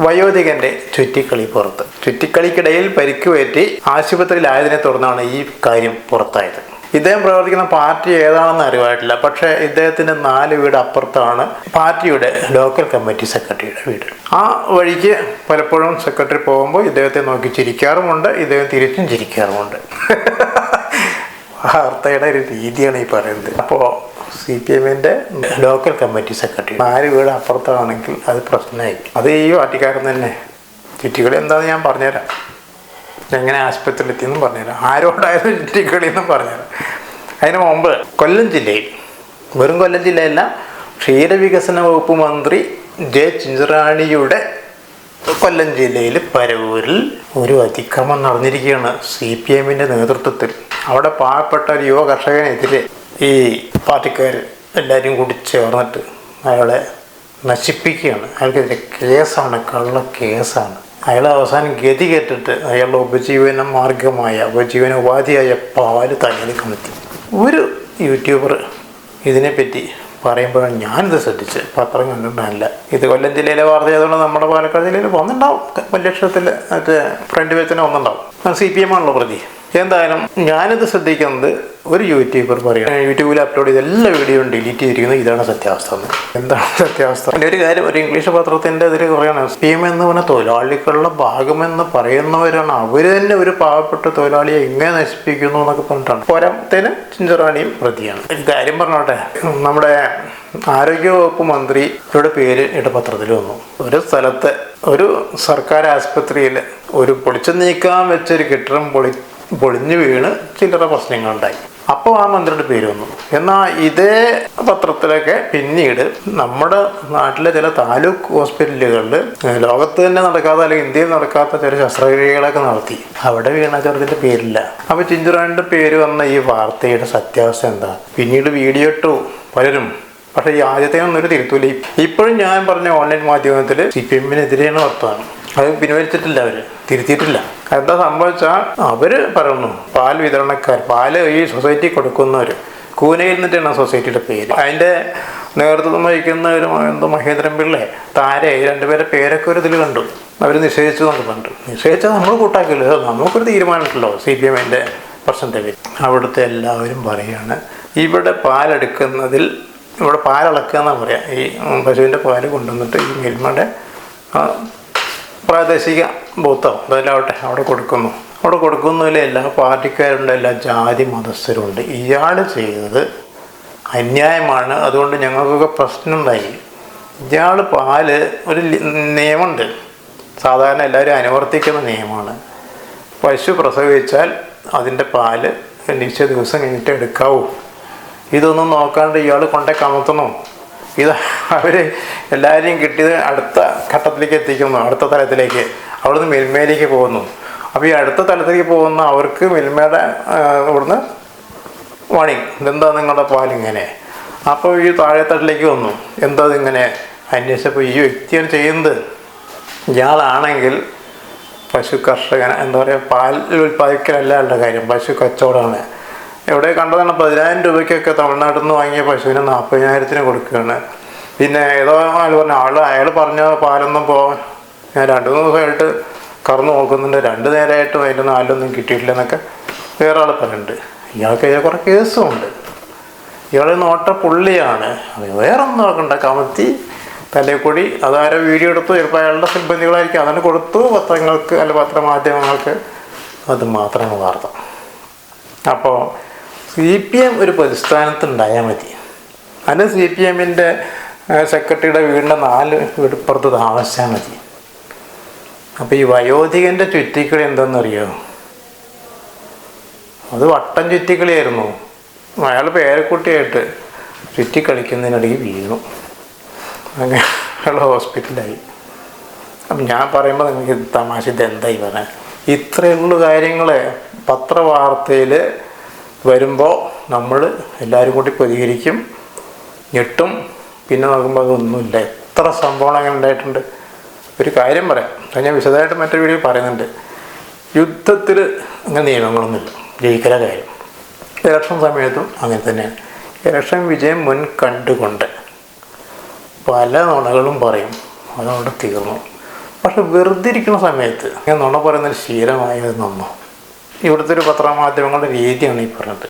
വയോധികന്റെ ചുറ്റിക്കളി പുറത്ത്. ചുറ്റിക്കളിക്കിടയിൽ പരിക്ക് പറ്റി ആശുപത്രിയിലായതിനെ തുടർന്നാണ് ഈ കാര്യം പുറത്തായത്. ഇദ്ദേഹം പ്രവർത്തിക്കുന്ന പാർട്ടി ഏതാണെന്ന് അറിവായിട്ടില്ല. പക്ഷേ ഇദ്ദേഹത്തിന്റെ നാല് വീട് അപ്പുറത്താണ് പാർട്ടിയുടെ ലോക്കൽ കമ്മിറ്റി സെക്രട്ടറിയുടെ വീട്. ആ വഴിക്ക് പലപ്പോഴും സെക്രട്ടറി പോകുമ്പോൾ ഇദ്ദേഹത്തെ നോക്കി ചിരിക്കാറുമുണ്ട് ഇദ്ദേഹം തിരിച്ചും ചിരിക്കാറുമുണ്ട്. വാർത്തയുടെ ഒരു രീതിയാണ് ഈ പറയുന്നത്. അപ്പോൾ സി പി എമ്മിന്റെ ലോക്കൽ കമ്മിറ്റി സെക്രട്ടറി. ആര് വീട് അപ്പുറത്താണെങ്കിൽ അത് പ്രശ്നമായി അത് ഈ പാർട്ടിക്കാരൻ തന്നെ. ചുറ്റിക്കളി എന്താണെന്ന് ഞാൻ പറഞ്ഞുതരാം. എങ്ങനെ ആശുപത്രിയിൽ എത്തിയെന്നും പറഞ്ഞുതരാം. ആരോടായാലും ചുറ്റിക്കളി എന്നും പറഞ്ഞുതരാം. അതിന് മുമ്പ് കൊല്ലം ജില്ലയിൽ വെറും കൊല്ലം ജില്ലയല്ല ക്ഷീരവികസന വകുപ്പ് മന്ത്രി ജെ ചിഞ്ചറാണിയുടെ കൊല്ലം ജില്ലയിൽ പരവൂരിൽ ഒരു അതിക്രമം നടന്നിരിക്കുകയാണ് സി പി എമ്മിന്റെ നേതൃത്വത്തിൽ. അവിടെ പാവപ്പെട്ട ഒരു യുവ കർഷകനെതിരെ ഈ പാർട്ടിക്കാർ എല്ലാവരും കൂടി ചേർന്നിട്ട് അയാളെ നശിപ്പിക്കുകയാണ്. അയാൾക്കെതിരെ കേസാണ് കള്ള കേസാണ്. അയാൾ അവസാനം ഗതി കേട്ടിട്ട് അയാളുടെ ഉപജീവന മാർഗമായ ഉപജീവന ഉപാധിയായ പാൽ തലയിൽ കമത്തി ഒരു യൂട്യൂബർ ഇതിനെപ്പറ്റി പറയുമ്പോഴാണ് ഞാനിത് ശ്രദ്ധിച്ച് പത്രം കണ്ടിട്ടല്ല. ഇത് കൊല്ലം ജില്ലയിലെ വാർത്ത ആയതുകൊണ്ട് നമ്മുടെ പാലക്കാട് ജില്ലയിൽ വന്നിട്ടുണ്ടാവും. ലക്ഷത്തിൽ മറ്റേ ഫ്രണ്ട് വെച്ചിനെ വന്നിട്ടുണ്ടാവും. സി പി എം ആണല്ലോ പ്രതി. എന്തായാലും ഞാനിത് ശ്രദ്ധിക്കുന്നത് ഒരു യൂട്യൂബർ പറയും യൂട്യൂബിൽ അപ്ലോഡ് ചെയ്ത എല്ലാ വീഡിയോയും ഡിലീറ്റ് ചെയ്തിരിക്കുന്നത് ഇതാണ് സത്യാവസ്ഥ എന്താണ് സത്യാവസ്ഥ? എന്റെ ഒരു കാര്യം ഒരു ഇംഗ്ലീഷ് പത്രത്തിന്റെ ഇതിൽ പി എം എന്ന് പറഞ്ഞ തൊഴിലാളികളുടെ ഭാഗമെന്ന് പറയുന്നവരാണ്. അവർ തന്നെ ഒരു പാവപ്പെട്ട തൊഴിലാളിയെ എങ്ങനെ നശിപ്പിക്കുന്നു എന്നൊക്കെ പറഞ്ഞിട്ടാണ്. പോരാത്തതിന് ചിഞ്ചറാണിയും പ്രതിയാണ്. ഒരു കാര്യം പറഞ്ഞോട്ടെ. നമ്മുടെ ആരോഗ്യവകുപ്പ് മന്ത്രിയുടെ പേര് ഇടപത്രത്തിൽ വന്നു. ഒരു സ്ഥലത്തെ ഒരു സർക്കാർ ആശുപത്രിയിൽ ഒരു പൊളിച്ചു നീക്കാൻ വെച്ചൊരു കെട്ടിടം പൊളി പൊളിഞ്ഞു വീണ് ചില്ലറ പ്രശ്നങ്ങളുണ്ടായി. അപ്പോൾ ആ മന്ത്രിയുടെ പേര് വന്നു. എന്നാൽ ഇതേ പത്രത്തിലൊക്കെ പിന്നീട് നമ്മുടെ നാട്ടിലെ ചില താലൂക്ക് ഹോസ്പിറ്റലുകളിൽ ലോകത്ത് തന്നെ നടക്കാത്ത അല്ലെങ്കിൽ ഇന്ത്യയിൽ നടക്കാത്ത ചില ശസ്ത്രക്രിയകളൊക്കെ നടത്തി. അവിടെ വീണ ചെറുതിന്റെ പേരില്ല. അപ്പോൾ ചിഞ്ചുറാണിന്റെ പേര് വന്ന ഈ വാർത്തയുടെ സത്യാവസ്ഥ എന്താ? പിന്നീട് വീഡിയോ ഇട്ടു പലരും. പക്ഷേ ഈ ആദ്യത്തെ ഒന്നും ഒരു തിരുത്തൂല ഇപ്പോഴും ഞാൻ പറഞ്ഞ ഓൺലൈൻ മാധ്യമത്തിൽ സി പി എമ്മിനെതിരെയാണ് വർത്തമാനം അത് പിൻവലിച്ചിട്ടില്ല അവർ. തിരുത്തിയിട്ടില്ല. എന്താ സംഭവിച്ചാൽ അവർ പറയുന്നു പാൽ വിതരണക്കാർ പാൽ ഈ സൊസൈറ്റി കൊടുക്കുന്നവര്. കൂനയിൽ നിന്നിട്ടാണ് സൊസൈറ്റിയുടെ പേര്. അതിന്റെ നേതൃത്വം വഹിക്കുന്ന ഒരു എന്തോ മഹേന്ദ്രൻ പിള്ളെ താരെ രണ്ടുപേരെ പേരൊക്കെ ഒരു ഇതിൽ കണ്ടു. അവർ നിഷേധിച്ചു എന്നൊക്കെ നിഷേധിച്ചാൽ നമ്മൾ കൂട്ടാക്കില്ല. നമുക്കൊരു തീരുമാനമുണ്ടല്ലോ സി പി എമ്മിന്റെ പ്രശ്നത്തെ പറ്റി. അവിടുത്തെ എല്ലാവരും പറയുകയാണ് ഇവിടെ പാലെടുക്കുന്നതിൽ ഇവിടെ പാലളക്കുക എന്നാണ് പറയുക ഈ പശുവിന്റെ പാൽ കൊണ്ടുവന്നിട്ട് ഈ മിൽമയുടെ പ്രാദേശിക ബൂത്തോ. അതെല്ലാവട്ടെ അവിടെ കൊടുക്കുന്നു. അവിടെ കൊടുക്കുന്നതിലെ എല്ലാ പാർട്ടിക്കാരുണ്ട് എല്ലാ ജാതി മതസ്ഥരുണ്ട്. ഇയാൾ ചെയ്തത് അന്യായമാണ്. അതുകൊണ്ട് ഞങ്ങൾക്കൊക്കെ പ്രശ്നമുണ്ടായി ഇയാൾ പാൽ ഒരു നിയമമുണ്ട്. സാധാരണ എല്ലാവരും അനുവർത്തിക്കുന്ന നിയമമാണ്. പശു പ്രസവിച്ചാൽ അതിന്റെ പാൽ നിശ്ചയ ദിവസം കഴിഞ്ഞിട്ട് എടുക്കാവൂ. ഇതൊന്നും നോക്കാണ്ട് ഇയാൾ കൊണ്ടേ കമത്തുന്നു ഇത് അവർ എല്ലാവരെയും കിട്ടിയത് അടുത്ത ഘട്ടത്തിലേക്ക് എത്തിക്കുന്നു അടുത്ത തലത്തിലേക്ക്. അവിടുന്ന് മിൽമയിലേക്ക് പോകുന്നു. അപ്പോൾ ഈ അടുത്ത തലത്തിലേക്ക് പോകുന്ന അവർക്ക് മിൽമയുടെ അവിടുന്ന് വാണിംഗ്. ഇതെന്താ നിങ്ങളുടെ പാലിങ്ങനെ അപ്പോൾ ഈ താഴെത്തട്ടിലേക്ക് വന്നു. എന്താ ഇതിങ്ങനെ? അന്വേഷിച്ചപ്പോൾ ഈ വ്യക്തിയാണ് ചെയ്യുന്നത്. ഇയാളാണെങ്കിൽ പശു കർഷകൻ എന്താ പറയുക പാൽ ഉൽപ്പാദിക്കലല്ല ആളുടെ കാര്യം. പശു കച്ചവടമാണ്. എവിടെ കണ്ടതാണ് പതിനായിരം രൂപയ്ക്കൊക്കെ തമിഴ്നാട്ടിൽ നിന്ന് വാങ്ങിയ പശുവിന് നാൽപ്പതിനായിരത്തിന് കൊടുക്കുകയാണ്. പിന്നെ ഏതോ ആൾ പറഞ്ഞ ആൾ അയാൾ പറഞ്ഞ പാലൊന്നും പോ ഞാൻ രണ്ട് മൂന്ന് ദിവസമായിട്ട് കറന്ന് നോക്കുന്നുണ്ട്. രണ്ട് നേരമായിട്ടും അതിന്റെ നാലൊന്നും കിട്ടിയിട്ടില്ല എന്നൊക്കെ വേറെ ആൾ പറഞ്ഞിട്ടുണ്ട്. ഇയാൾക്ക് ഇതിൽ കുറേ കേസുമുണ്ട് ഇയാൾ നോട്ട പുള്ളിയാണ്. വേറൊന്നും നോക്കണ്ട കമത്തി തലേക്കൂടി അതാരോ വീഡിയോ എടുത്തു. ചിലപ്പോൾ അയാളുടെ സിബന്ധികളായിരിക്കും അതിന് കൊടുത്തു. പത്രങ്ങൾക്ക് അല്ല പത്രമാധ്യമങ്ങൾക്ക് അത് മാത്രമാണ് വാർത്ത. അപ്പോൾ സി പി എം ഒരു പ്രതിസ്ഥാനത്ത് ഉണ്ടായാൽ മതി. അതിന് സി പി എമ്മിന്റെ സെക്രട്ടറിയുടെ വീടിന്റെ നാല് വീടിപ്പുറത്ത് താമസിച്ചാൽ മതി. അപ്പോൾ ഈ വയോധികന്റെ ചുറ്റിക്കളി എന്താണെന്നറിയോ അത് വട്ടം ചുറ്റിക്കളിയായിരുന്നു. അയാൾ പേരക്കുട്ടിയായിട്ട് ചുറ്റിക്കളിക്കുന്നതിനിടയിൽ വീണു. അങ്ങനെ അയാൾ ഹോസ്പിറ്റലായി. അപ്പം ഞാൻ പറയുമ്പോൾ നിങ്ങൾക്ക് തമാശ ഇത് എന്തായി പറയാൻ ഇത്രയുള്ള കാര്യങ്ങൾ പത്രവാർത്തയിൽ വരുമ്പോൾ നമ്മൾ എല്ലാവരും കൂടി പ്രതികരിക്കും ഞെട്ടും പിന്നെ നോക്കുമ്പോൾ അതൊന്നുമില്ല. എത്ര സംഭവങ്ങൾ അങ്ങനെ ഉണ്ടായിട്ടുണ്ട്. ഒരു കാര്യം പറയാം. അത് ഞാൻ വിശദമായിട്ട് മറ്റൊരു വീഡിയോ പറയുന്നുണ്ട്. യുദ്ധത്തിൽ അങ്ങനെ നിയമങ്ങളൊന്നുമില്ല ജയിക്കല കാര്യം. ഇലക്ഷൻ സമയത്തും അങ്ങനെ തന്നെയാണ്. ഇലക്ഷൻ വിജയം മുൻ കണ്ടുകൊണ്ട് പല നുണകളും പറയും. അതുകൊണ്ട് തീർന്നു. പക്ഷെ വെറുതെ ഇരിക്കുന്ന സമയത്ത് ഞാൻ നുണ പറയുന്നൊരു ശീലമായത് നന്നോ ഇവിടുത്തെ ഒരു പത്രമാധ്യമങ്ങളുടെ രീതിയാണ് ഈ പറയുന്നത്